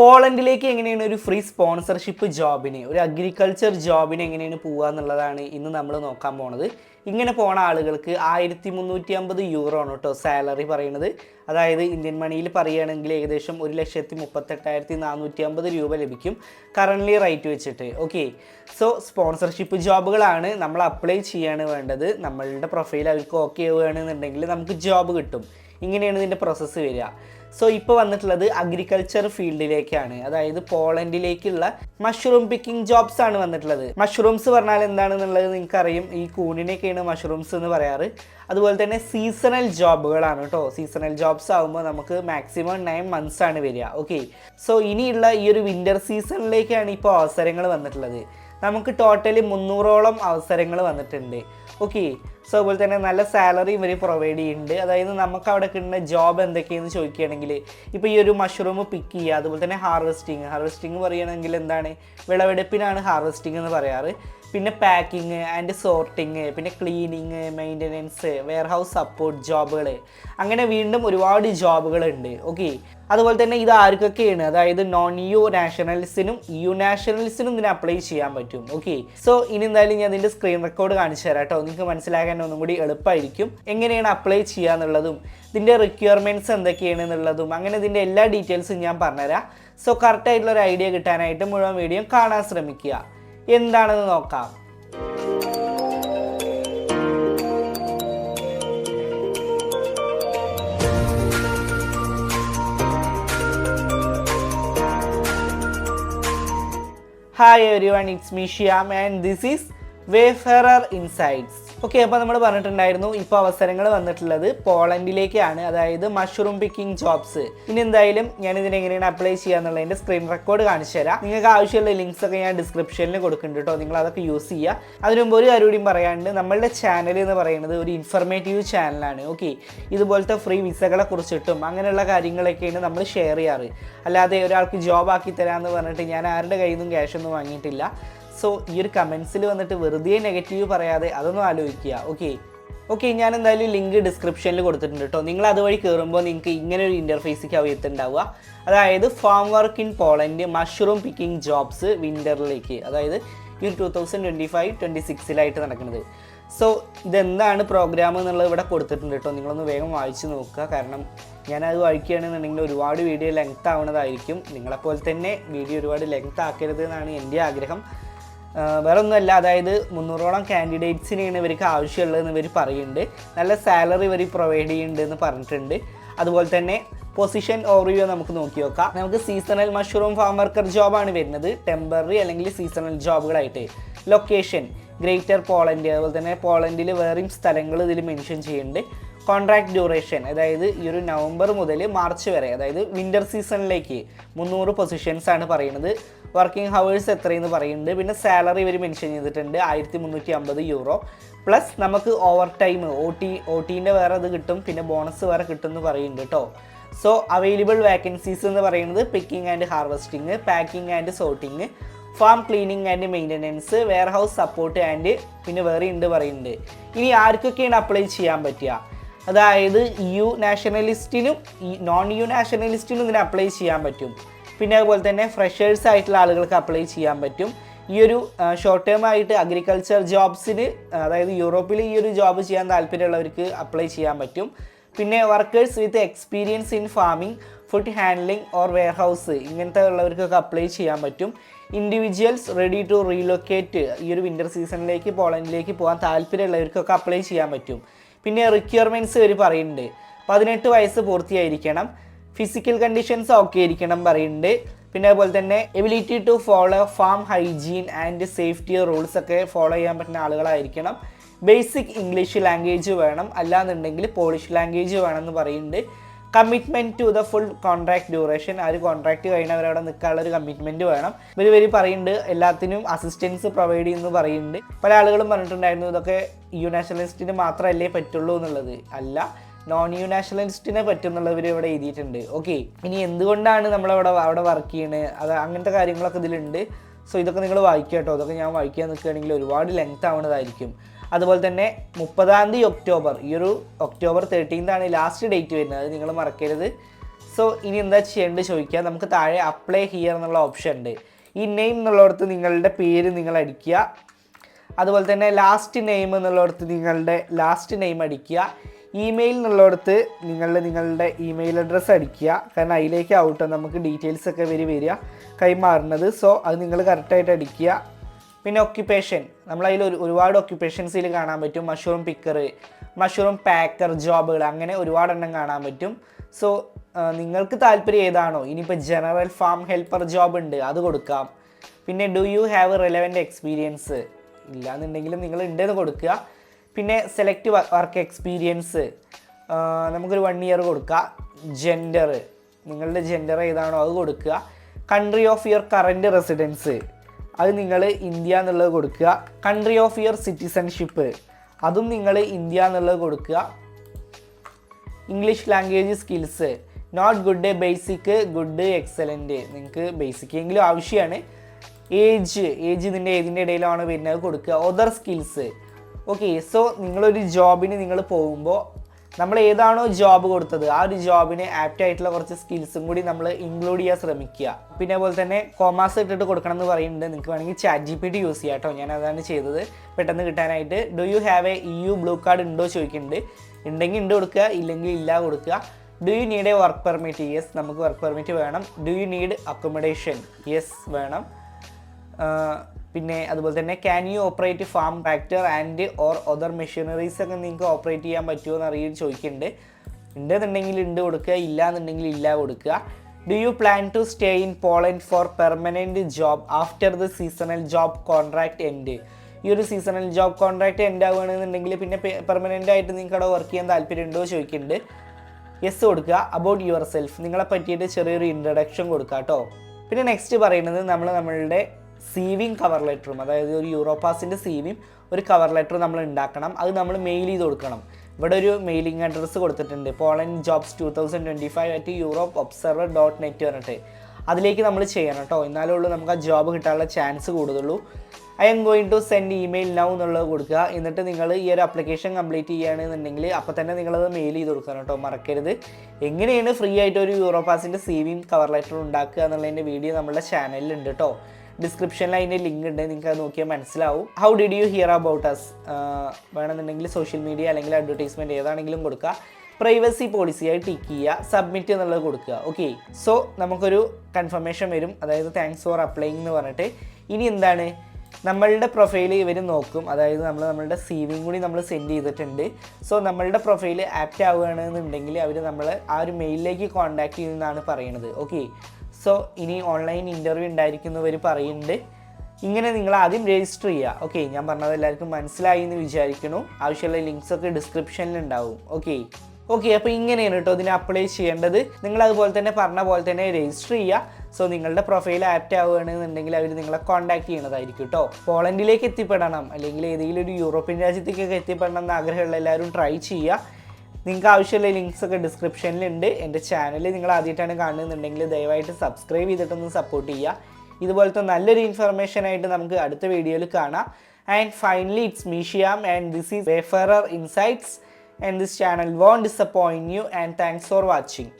പോളണ്ടിലേക്ക് എങ്ങനെയാണ് ഒരു free sponsorship ജോബിന് ഒരു അഗ്രികൾച്ചർ ജോബിന് എങ്ങനെയാണ് പോവുക എന്നുള്ളതാണ് ഇന്ന് നമ്മൾ നോക്കാൻ പോണത്. ഇങ്ങനെ പോണ ആളുകൾക്ക് ആയിരത്തി മുന്നൂറ്റി അമ്പത് യൂറോ ആണ് കേട്ടോ സാലറി പറയുന്നത്. അതായത് ഇന്ത്യൻ മണിയിൽ പറയുകയാണെങ്കിൽ ഏകദേശം ഒരു ലക്ഷത്തി മുപ്പത്തെട്ടായിരത്തി നാനൂറ്റി അമ്പത് രൂപ ലഭിക്കും കറന്റ്ലി റേറ്റ് വെച്ചിട്ട്. ഓക്കെ സോ സ്പോൺസർഷിപ്പ് ജോബുകളാണ് നമ്മൾ അപ്ലൈ ചെയ്യാണ് വേണ്ടത്. നമ്മളുടെ പ്രൊഫൈൽ അവർക്ക് ഓക്കെ ആവുകയാണെന്നുണ്ടെങ്കിൽ നമുക്ക് ജോബ് കിട്ടും. ഇങ്ങനെയാണ് ഇതിന്റെ പ്രോസസ്സ് വരിക. സോ ഇപ്പോൾ വന്നിട്ടുള്ളത് അഗ്രികൾച്ചർ ഫീൽഡിലേക്കാണ് അതായത് പോളണ്ടിലേക്കുള്ള മഷ്റൂം പിക്കിംഗ് ജോബ്സ് ആണ് വന്നിട്ടുള്ളത്. മഷ്റൂംസ് പറഞ്ഞാൽ എന്താണെന്നുള്ളത് നിങ്ങൾക്കറിയും. ഈ കൂണിനെയൊക്കെയാണ് മഷ്റൂംസ് എന്ന് പറയാറ്. അതുപോലെ തന്നെ സീസണൽ ജോബുകളാണ് കേട്ടോ സീസണൽ ജോബ്സ് ആകുമ്പോൾ നമുക്ക് മാക്സിമം നയൻ മന്ത്സ് ആണ് വരിക. ഓക്കെ സോ ഇനിയുള്ള ഈ ഒരു വിന്റർ സീസണിലേക്കാണ് ഇപ്പോൾ അവസരങ്ങൾ വന്നിട്ടുള്ളത്. നമുക്ക് ടോട്ടലി മുന്നൂറോളം അവസരങ്ങൾ വന്നിട്ടുണ്ട്. ഓക്കെ സോ അതുപോലെ തന്നെ നല്ല സാലറി ഇവർ പ്രൊവൈഡ് ചെയ്യുന്നുണ്ട്. അതായത് നമുക്ക് അവിടെ കിട്ടുന്ന ജോബ് എന്തൊക്കെയെന്ന് ചോദിക്കുകയാണെങ്കിൽ ഇപ്പോൾ ഈ ഒരു മഷ്റൂം പിക്ക് ചെയ്യുക അതുപോലെ തന്നെ ഹാർവെസ്റ്റിങ് ഹാർവെസ്റ്റിങ് പറയുകയാണെങ്കിൽ എന്താണ്? വിളവെടുപ്പിനാണ് ഹാർവെസ്റ്റിംഗ് എന്ന് പറയാറ്. പിന്നെ പാക്കിങ് ആൻഡ് സോർട്ടിങ് പിന്നെ ക്ലീനിങ് മെയിന്റനൻസ് വെയർഹൗസ് സപ്പോർട്ട് ജോബുകൾ അങ്ങനെ വീണ്ടും ഒരുപാട് ജോബുകളുണ്ട് ഓക്കെ അതുപോലെ തന്നെ ഇത് ആർക്കൊക്കെയാണ്? അതായത് നോൺ യു നാഷണൽസിനും യു നാഷണൽസിനും ഇതിന് അപ്ലൈ ചെയ്യാൻ പറ്റും. ഓക്കെ സോ ഇനി എന്തായാലും ഞാൻ ഇതിന്റെ സ്ക്രീൻ റെക്കോർഡ് കാണിച്ചു തരാം കേട്ടോ. നിങ്ങൾക്ക് മനസ്സിലാക്കാൻ ഒന്നും കൂടി എളുപ്പമായിരിക്കും. എങ്ങനെയാണ് അപ്ലൈ ചെയ്യുക എന്നുള്ളതും ഇതിന്റെ റിക്വയർമെന്റ്സ് എന്തൊക്കെയാണ് എന്നുള്ളതും അങ്ങനെ ഇതിന്റെ എല്ലാ ഡീറ്റെയിൽസും ഞാൻ പറഞ്ഞുതരാം. സോ കറക്റ്റായിട്ടുള്ള ഒരു ഐഡിയ കിട്ടാനായിട്ട് മുഴുവൻ വീഡിയോ കാണാൻ ശ്രമിക്കുക. എന്താണെന്ന് നോക്കാം. Hi everyone it's me and this is Wayfarer Insights okay അപ്പോൾ നമ്മൾ പറഞ്ഞിട്ടുണ്ടായിരുന്നു ഇപ്പോൾ അവസരങ്ങൾ വന്നിട്ടുള്ളത് പോളണ്ടിലേക്കാണ് അതായത് മഷ്റൂം പിക്കിംഗ് ജോബ്സ് ഇനി എന്തായാലും ഞാൻ ഇതിന് എങ്ങനെയാണ് അപ്ലൈ ചെയ്യാന്നുള്ളതിന്റെ സ്ക്രീൻ റെക്കോർഡ് കാണിച്ചു തരാം. നിങ്ങൾക്ക് ആവശ്യമുള്ള ലിങ്ക്സ് ഒക്കെ ഞാൻ ഡിസ്ക്രിപ്ഷനിൽ കൊടുക്കുന്നുണ്ട് കേട്ടോ. നിങ്ങൾ അതൊക്കെ യൂസ് ചെയ്യുക. അതിനു ഒരു കാര്യം പറയാണ്ട് നമ്മളുടെ ചാനൽ എന്ന് പറയുന്നത് ഒരു ഇൻഫർമേറ്റീവ് ചാനലാണ് ഓക്കെ ഇതുപോലത്തെ ഫ്രീ വിസകളെ കുറിച്ചിട്ടും അങ്ങനെയുള്ള കാര്യങ്ങളൊക്കെയാണ് നമ്മൾ ഷെയർ ചെയ്യാറ്. അല്ലാതെ ഒരാൾക്ക് ജോബ് ആക്കി തരാമെന്ന് പറഞ്ഞിട്ട് ഞാൻ ആരുടെ കയ്യിൽ നിന്നും ക്യാഷ് ഒന്നും വാങ്ങിയിട്ടില്ല. സോ ഈ ഒരു കമൻസിൽ വന്നിട്ട് വെറുതെ നെഗറ്റീവ് പറയാതെ അതൊന്നും ആലോചിക്കുക. ഓക്കെ ഓക്കെ ഞാൻ എന്തായാലും ലിങ്ക് ഡിസ്ക്രിപ്ഷനിൽ കൊടുത്തിട്ടുണ്ട് കേട്ടോ നിങ്ങൾ അതുവഴി കയറുമ്പോൾ നിങ്ങൾക്ക് ഇങ്ങനെ ഒരു ഇന്റർഫേസിക്ക് ആവും എത്തുണ്ടാവുക അതായത് farm work in Poland mushroom picking jobs വിന്ററിലേക്ക് അതായത് ഈ ഒരു two thousand twenty five twenty സിക്സിലായിട്ട് നടക്കുന്നത്. സോ ഇതെന്താണ് പ്രോഗ്രാം എന്നുള്ളത് ഇവിടെ കൊടുത്തിട്ടുണ്ട് കേട്ടോ നിങ്ങളൊന്ന് വേഗം വായിച്ചു നോക്കുക. കാരണം ഞാനത് വായിക്കുകയാണെന്നുണ്ടെങ്കിൽ ഒരുപാട് വീഡിയോ ലെങ്ത് ആവുന്നതായിരിക്കും. നിങ്ങളെപ്പോലെ തന്നെ വീഡിയോ ഒരുപാട് ലെങ്ത് ആക്കരുത് എന്നാണ് എന്റെ ആഗ്രഹം. വേറെ ഒന്നുമല്ല അതായത് മുന്നൂറോളം കാൻഡിഡേറ്റ്സിനെയാണ് ഇവർക്ക് ആവശ്യമുള്ളതെന്ന് ഇവർ പറയുന്നുണ്ട്. നല്ല സാലറി ഇവർ പ്രൊവൈഡ് ചെയ്യുന്നുണ്ട് എന്ന് പറഞ്ഞിട്ടുണ്ട്. അതുപോലെ തന്നെ പൊസിഷൻ ഓറിയോ നമുക്ക് നോക്കി നോക്കാം. നമുക്ക് സീസണൽ മഷ്റൂം ഫാം വർക്കർ ജോബാണ് വരുന്നത്. ടെമ്പററി അല്ലെങ്കിൽ സീസണൽ ജോബുകളായിട്ട് ലൊക്കേഷൻ ഗ്രേറ്റർ പോളണ്ട് അതുപോലെ തന്നെ പോളണ്ടിൽ വേറെയും സ്ഥലങ്ങൾ ഇതിൽ മെൻഷൻ ചെയ്യുന്നുണ്ട്. കോൺട്രാക്ട് ഡ്യൂറേഷൻ അതായത് ഈ ഒരു നവംബർ മുതൽ മാർച്ച് വരെ അതായത് വിന്റർ സീസണിലേക്ക് മുന്നൂറ് പൊസിഷൻസ് ആണ് പറയുന്നത്. വർക്കിംഗ് ഹവേഴ്സ് എത്രയെന്ന് പറയുന്നുണ്ട്. പിന്നെ സാലറി ഇവർ മെൻഷൻ ചെയ്തിട്ടുണ്ട്. ആയിരത്തി മുന്നൂറ്റി അമ്പത് യൂറോ പ്ലസ് നമുക്ക് overtime O T O ടീന്റെ വേറെ അത് കിട്ടും. പിന്നെ ബോണസ് വേറെ കിട്ടും എന്ന് പറയുന്നുണ്ട് കേട്ടോ സോ അവൈലബിൾ വേക്കൻസീസ് എന്ന് പറയുന്നത് picking and harvesting packing and sorting farm cleaning and maintenance warehouse support and പിന്നെ വേറെ ഉണ്ട് പറയുന്നുണ്ട്. ഇനി ആർക്കൊക്കെയാണ് അപ്ലൈ ചെയ്യാൻ പറ്റുക? അതായത് യു നാഷണലിസ്റ്റിനും നോൺ യു നാഷണലിസ്റ്റിനും ഇതിന് അപ്ലൈ ചെയ്യാൻ പറ്റും. പിന്നെ അതുപോലെ തന്നെ ഫ്രഷേഴ്സ് ആയിട്ടുള്ള ആളുകൾക്ക് അപ്ലൈ ചെയ്യാൻ പറ്റും. ഈ ഒരു ഷോർട്ട് ടേം ആയിട്ട് അഗ്രികൾച്ചർ ജോബ്സിന് അതായത് യൂറോപ്പിൽ ഈ ഒരു ജോബ് ചെയ്യാൻ താല്പര്യമുള്ളവർക്ക് അപ്ലൈ ചെയ്യാൻ പറ്റും. പിന്നെ workers with experience in farming food handling or warehouse ഇങ്ങനത്തെ ഉള്ളവർക്കൊക്കെ അപ്ലൈ ചെയ്യാൻ പറ്റും. ഇൻഡിവിജ്വൽസ് റെഡി ടു റീലൊക്കേറ്റ് ഈ ഒരു വിന്റർ സീസണിലേക്ക് പോളണ്ടിലേക്ക് പോകാൻ താല്പര്യമുള്ളവർക്കൊക്കെ അപ്ലൈ ചെയ്യാൻ പറ്റും. പിന്നെ റിക്വയർമെന്റ്സ് ഇവർ പറയുന്നുണ്ട്. പതിനെട്ട് വയസ്സ് പൂർത്തിയായിരിക്കണം. ഫിസിക്കൽ കണ്ടീഷൻസ് ഓക്കെ ഇരിക്കണം പറയുന്നുണ്ട്. പിന്നെ അതുപോലെ തന്നെ ability to follow farm hygiene and safety rules ഒക്കെ ഫോളോ ചെയ്യാൻ പറ്റുന്ന ആളുകളായിരിക്കണം. ബേസിക് ഇംഗ്ലീഷ് ലാംഗ്വേജ് വേണം. അല്ലാന്നുണ്ടെങ്കിൽ പോളിഷ് ലാംഗ്വേജ് വേണം എന്ന് പറയുന്നുണ്ട്. Commitment to the full contract duration ആ ഒരു കോൺട്രാക്ട് കഴിഞ്ഞവരവിടെ നിൽക്കാനുള്ള ഒരു കമ്മിറ്റ്മെന്റ് വേണം. ഇവർ ഇവർ പറയുന്നുണ്ട്. എല്ലാത്തിനും അസിസ്റ്റൻസ് പ്രൊവൈഡ് ചെയ്യുന്നു പറയുന്നുണ്ട്. പല ആളുകളും പറഞ്ഞിട്ടുണ്ടായിരുന്നു ഇതൊക്കെ യു നാഷണലിസ്റ്റിന് മാത്രമല്ലേ പറ്റുള്ളൂ എന്നുള്ളത്. അല്ല നോൺ യു നാഷണലിസ്റ്റിനെ പറ്റുന്നുള്ളവർ ഇവിടെ എഴുതിയിട്ടുണ്ട്. ഓക്കെ ഇനി എന്തുകൊണ്ടാണ് നമ്മളവിടെ അവിടെ വർക്ക് ചെയ്യണത് അത് അങ്ങനത്തെ കാര്യങ്ങളൊക്കെ ഇതിലുണ്ട്. സോ ഇതൊക്കെ നിങ്ങൾ വായിക്കുക കേട്ടോ. അതൊക്കെ ഞാൻ വായിക്കാൻ നിൽക്കുകയാണെങ്കിൽ ഒരുപാട് ലെങ്ത് ആവുന്നതായിരിക്കും അതുപോലെ തന്നെ മുപ്പതാം തീയതി ഒക്ടോബർ ഈ ഒരു ഒക്ടോബർ തേർട്ടീൻത് ആണ് ലാസ്റ്റ് ഡേറ്റ് വരുന്നത്. അത് നിങ്ങൾ മറക്കരുത്. സോ ഇനി എന്താ ചെയ്യേണ്ടത് ചോദിക്കുക നമുക്ക് താഴെ അപ്ലൈ ഹിയർ എന്നുള്ള ഓപ്ഷൻ ഉണ്ട്. ഈ നെയിം എന്നുള്ളിടത്ത് നിങ്ങളുടെ പേര് നിങ്ങൾ അടിക്കുക. അതുപോലെ തന്നെ ലാസ്റ്റ് നെയിം എന്നുള്ളിടത്ത് നിങ്ങളുടെ ലാസ്റ്റ് നെയിം അടിക്കുക. ഇമെയിൽ എന്നുള്ളിടത്ത് നിങ്ങൾ നിങ്ങളുടെ ഇമെയിൽ അഡ്രസ്സ് അടിക്കുക. കാരണം അതിലേക്ക് ഔട്ട് നമുക്ക് ഡീറ്റെയിൽസ് ഒക്കെ വരി വരിക. കൈമാറുന്നത്. സോ അത് നിങ്ങൾ കറക്റ്റായിട്ട് അടിക്കുക. പിന്നെ ഒക്യുപ്പേഷൻ നമ്മളതിൽ ഒരു ഒരുപാട് ഒക്യുപ്പേഷൻസിൽ കാണാൻ പറ്റും. മഷ്റൂം പിക്കർ മഷ്റൂം പാക്കർ ജോബുകൾ അങ്ങനെ ഒരുപാട് എണ്ണം കാണാൻ പറ്റും. സോ നിങ്ങൾക്ക് താല്പര്യം ഏതാണോ? ഇനിയിപ്പോൾ ജനറൽ ഫാം ഹെൽപ്പർ ജോബ് ഉണ്ട്. അത് കൊടുക്കാം. പിന്നെ do you have relevant experience ഇല്ലാന്നുണ്ടെങ്കിലും നിങ്ങൾ ഉണ്ടെന്ന് കൊടുക്കുക. പിന്നെ സെലക്ട് വർക്ക് എക്സ്പീരിയൻസ് നമുക്കൊരു വൺ ഇയർ കൊടുക്കുക ജെൻഡർ നിങ്ങളുടെ ജെൻഡർ ഏതാണോ അത് കൊടുക്കുക. Country of your current residence അത് നിങ്ങൾ ഇന്ത്യ എന്നുള്ളത് കൊടുക്കുക. കൺട്രി ഓഫ് യുവർ സിറ്റിസൺഷിപ്പ് അതും നിങ്ങൾ ഇന്ത്യ എന്നുള്ളത് കൊടുക്കുക. English language skills not good basic good excellent നിങ്ങൾക്ക് ബേസിക് എങ്കിലും ആവശ്യമാണ് ഏജ് ഏജ് ഇതിന്റെ ഏതിന്റെ ഇടയിലാണ് വരുന്നത്. കൊടുക്കുക. ഒതർ സ്കിൽസ് ഓക്കെ സോ നിങ്ങളൊരു ജോബിന് നിങ്ങൾ പോകുമ്പോൾ നമ്മൾ ഏതാണോ ജോബ് കൊടുത്തത് ആ ഒരു ജോബിന് ആപ്റ്റ് ആയിട്ടുള്ള കുറച്ച് സ്കിൽസും കൂടി നമ്മൾ ഇൻക്ലൂഡ് ചെയ്യാൻ ശ്രമിക്കുക. പിന്നെ അതുപോലെ തന്നെ കോമേഴ്സ് ഇട്ടിട്ട് കൊടുക്കണം എന്ന് പറയുന്നുണ്ട്. നിങ്ങൾക്ക് വേണമെങ്കിൽ chat G P T use ചെയ്യാം കേട്ടോ. ഞാൻ അതാണ് ചെയ്തത്. പെട്ടെന്ന് കിട്ടാനായിട്ട്. Do you have a E U blue card ഉണ്ടോ ചോദിക്കുന്നുണ്ട്. ഉണ്ടെങ്കിൽ ഉണ്ട് കൊടുക്കുക ഇല്ലെങ്കിൽ ഇല്ല കൊടുക്കുക. Do you need a work permit yes നമുക്ക് വർക്ക് പെർമിറ്റ് വേണം. Do you need accommodation yes വേണം. പിന്നെ അതുപോലെ തന്നെ can you operate farm tractor and or other machineries ഒക്കെ നിങ്ങൾക്ക് ഓപ്പറേറ്റ് ചെയ്യാൻ പറ്റുമോ എന്ന് അറിയാൻ ചോദിക്കുന്നുണ്ട് ഉണ്ടെന്നുണ്ടെങ്കിൽ ഉണ്ട് കൊടുക്കുക ഇല്ല എന്നുണ്ടെങ്കിൽ ഇല്ല കൊടുക്കുക. Do you plan to stay in Poland for permanent job after the seasonal job contract end ഈ ഒരു സീസണൽ ജോബ് കോൺട്രാക്ട് എൻഡ് ആവുകയാണെന്നുണ്ടെങ്കിൽ പിന്നെ പെർമനന്റ് ആയിട്ട് നിങ്ങൾക്ക് അവിടെ വർക്ക് ചെയ്യാൻ താല്പര്യമുണ്ടോ ചോദിക്കുന്നുണ്ട് യെസ് കൊടുക്കുക. അബൌട്ട് യുവർ സെൽഫ് നിങ്ങളെ പറ്റിയിട്ട് ചെറിയൊരു ഇൻട്രഡക്ഷൻ കൊടുക്കുക കേട്ടോ. പിന്നെ നെക്സ്റ്റ് പറയുന്നത് നമ്മൾ നമ്മളുടെ സീവിങ് കവർ ലെറ്ററും അതായത് ഒരു യൂറോപ്പാസിന്റെ സീവിയും ഒരു കവർ ലെറ്റർ നമ്മൾ ഉണ്ടാക്കണം. അത് നമ്മൾ മെയിൽ ചെയ്ത് കൊടുക്കണം. ഇവിടെ ഒരു മെയിലിംഗ് അഡ്രസ്സ് കൊടുത്തിട്ടുണ്ട്. Poland jobs two thousand twenty five at Europe observer dot net പറഞ്ഞിട്ട്. അതിലേക്ക് നമ്മൾ ചെയ്യണം കേട്ടോ എന്നാലേ ഉള്ളൂ നമുക്ക് ആ ജോബ് കിട്ടാനുള്ള chance കൂടുതലുള്ളൂ. I'm going to send email now എന്നുള്ളത് കൊടുക്കുക. എന്നിട്ട് നിങ്ങൾ ഈ ഒരു അപ്ലിക്കേഷൻ കംപ്ലീറ്റ് ചെയ്യുകയാണെന്നുണ്ടെങ്കിൽ അപ്പോൾ തന്നെ നിങ്ങളത് മെയിൽ ചെയ്ത് കൊടുക്കണം കേട്ടോ മറക്കരുത്. എങ്ങനെയാണ് ഫ്രീ ആയിട്ട് ഒരു യൂറോപാസിന്റെ സി വിയും കവർ ലെറ്ററും ഉണ്ടാക്കുക എന്നുള്ളതിന്റെ വീഡിയോ നമ്മുടെ ചാനലിൽ ഉണ്ട് കേട്ടോ ഡിസ്ക്രിപ്ഷനിൽ അതിന്റെ ലിങ്ക് ഉണ്ട് നിങ്ങൾക്ക് അത് നോക്കിയാൽ മനസ്സിലാവും. How did you hear about us വേണമെന്നുണ്ടെങ്കിൽ സോഷ്യൽ മീഡിയ അല്ലെങ്കിൽ അഡ്വർടൈസ്മെന്റ് ഏതാണെങ്കിലും കൊടുക്കുക. പ്രൈവസി പോളിസിയായി ടിക്ക് ചെയ്യുക സബ്മിറ്റ് എന്നുള്ളത് കൊടുക്കുക ഓക്കെ സോ നമുക്കൊരു കൺഫർമേഷൻ വരും. അതായത് താങ്ക്സ് ഫോർ അപ്ലൈയിങ് എന്ന് പറഞ്ഞിട്ട്. ഇനി എന്താണ്? നമ്മളുടെ പ്രൊഫൈൽ ഇവർ നോക്കും. അതായത് നമ്മൾ നമ്മളുടെ സി വിയും കൂടി നമ്മൾ സെൻഡ് ചെയ്തിട്ടുണ്ട്. സോ നമ്മളുടെ പ്രൊഫൈൽ ആപ്റ്റ് ആവുകയാണെന്നുണ്ടെങ്കിൽ അവർ നമ്മൾ ആ ഒരു മെയിലിലേക്ക് കോൺടാക്ട് ചെയ്യുന്നതാണ് പറയുന്നത് ഓക്കെ സോ ഇനി ഓൺലൈൻ ഇന്റർവ്യൂ ഉണ്ടായിരിക്കുന്നവർ പറയുന്നുണ്ട്. ഇങ്ങനെ നിങ്ങൾ ആദ്യം രജിസ്റ്റർ ചെയ്യുക. ഓക്കെ ഞാൻ പറഞ്ഞത് എല്ലാവർക്കും മനസ്സിലായി എന്ന് വിചാരിക്കുന്നു. ആവശ്യമുള്ള ലിങ്ക്സ് ഒക്കെ ഡിസ്ക്രിപ്ഷനിൽ ഉണ്ടാവും. ഓക്കെ ഓക്കെ അപ്പോൾ ഇങ്ങനെയാണ് കേട്ടോ ഇതിന് അപ്ലൈ ചെയ്യേണ്ടത്. നിങ്ങൾ അതുപോലെ തന്നെ പറഞ്ഞ പോലെ തന്നെ രജിസ്റ്റർ ചെയ്യുക. സോ നിങ്ങളുടെ പ്രൊഫൈൽ ആപ്റ്റ് ആവുകയാണെന്നുണ്ടെങ്കിൽ അവർ നിങ്ങളെ കോൺടാക്ട് ചെയ്യണതായിരിക്കും കേട്ടോ. പോളണ്ടിലേക്ക് എത്തിപ്പെടണം. അല്ലെങ്കിൽ ഏതെങ്കിലും ഒരു യൂറോപ്യൻ രാജ്യത്തേക്കൊക്കെ എത്തിപ്പെടണം എന്ന് ആഗ്രഹമുള്ള എല്ലാവരും ട്രൈ ചെയ്യുക. നിങ്ങൾക്ക് ആവശ്യമുള്ള ലിങ്ക്സ് ഒക്കെ ഡിസ്ക്രിപ്ഷനിലുണ്ട് എന്റെ ചാനൽ നിങ്ങൾ ആദ്യമായിട്ടാണ് കാണുന്നുണ്ടെങ്കിൽ ദയവായിട്ട് സബ്സ്ക്രൈബ് ചെയ്തിട്ടൊന്ന് സപ്പോർട്ട് ചെയ്യുക. ഇതുപോലത്തെ നല്ലൊരു ഇൻഫർമേഷൻ ആയിട്ട് നമുക്ക് അടുത്ത വീഡിയോയിൽ കാണാം. And finally it's മീഷിയാം and this is Wayfarer Insights and this channel won't disappoint you and thanks for watching